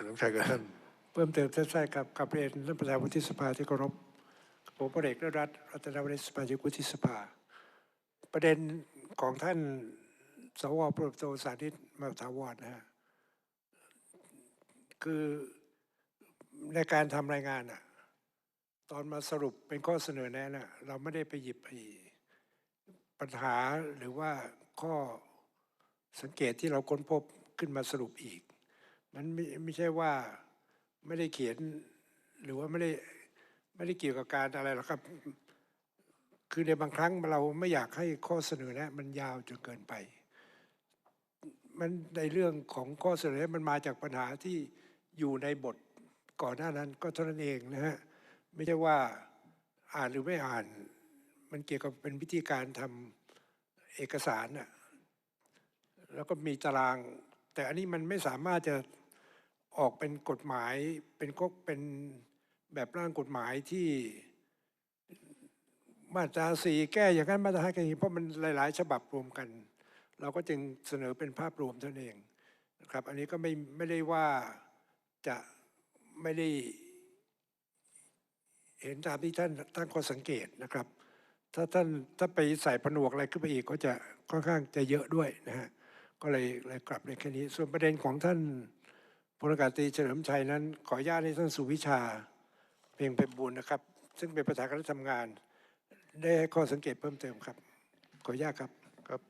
ฉลิมชัยกับท่านเพิ่มเติมสั้นๆครับกับเรียนท่านประธานวุฒิสภาที่เคารพผมพลเอกนรัตรัตนวณิสมาชิกวุฒิสภา ประเด็นของท่านสวปรบโตสาธิตมาถาวรนะฮะคือในการทำรายงานอะตอนมาสรุปเป็นข้อเสนอแนะน่ะเราไม่ได้ไปหยิบไอ้ปัญหาหรือว่าข้อสังเกตที่เราค้นพบขึ้นมาสรุปอีก มันไม่ไม่ใช่ว่าไม่ได้เขียน หรือว่าไม่ได้ไม่ได้เกี่ยวกับการอะไรหรอกครับ คือในบางครั้งเราไม่อยากให้ข้อเสนอแนะมันยาวจนเกินไป มันในเรื่องของข้อเสนอแนะมันมาจากปัญหาที่อยู่ในบทก่อนหน้านั้นก็เท่านั้นเองนะฮะไม่ใช่ว่าอ่านหรือไม่อ่าน มันเกี่ยวกับเป็นวิธีการทำเอกสารน่ะแล้วก็มีตาราง แต่อันนี้มันไม่สามารถจะออกเป็นกฎหมายเป็นก็เป็นแบบร่างกฎหมายที่มาตราสี่แก้อย่างนั้นมาตราห้าแก้องเพราะมันหลาย ๆ ฉบับรวมกัน เราก็จึงเสนอเป็นภาพรวมเท่านั้นเองนะครับ อันนี้ก็ไม่ไม่ได้ว่าจะไม่ได้เห็นตามที่ท่านตั้งข้อสังเกตนะครับ ถ้าท่านถ้าไปใส่ผนวกอะไรขึ้นไปอีกก็จะค่อนข้างจะเยอะด้วยนะฮะ ก็เลยเลยกลับในแค่นี้ ส่วนประเด็นของท่านพลอากาศตรีเฉลิมชัยนั้น ขออนุญาตให้ท่านสุวิชา เพียงเป็นบุญนะครับ ซึ่งเป็นประธานคณะทำงาน ได้ให้ข้อสังเกตเพิ่มเติมครับ ขออนุญาตครับครับ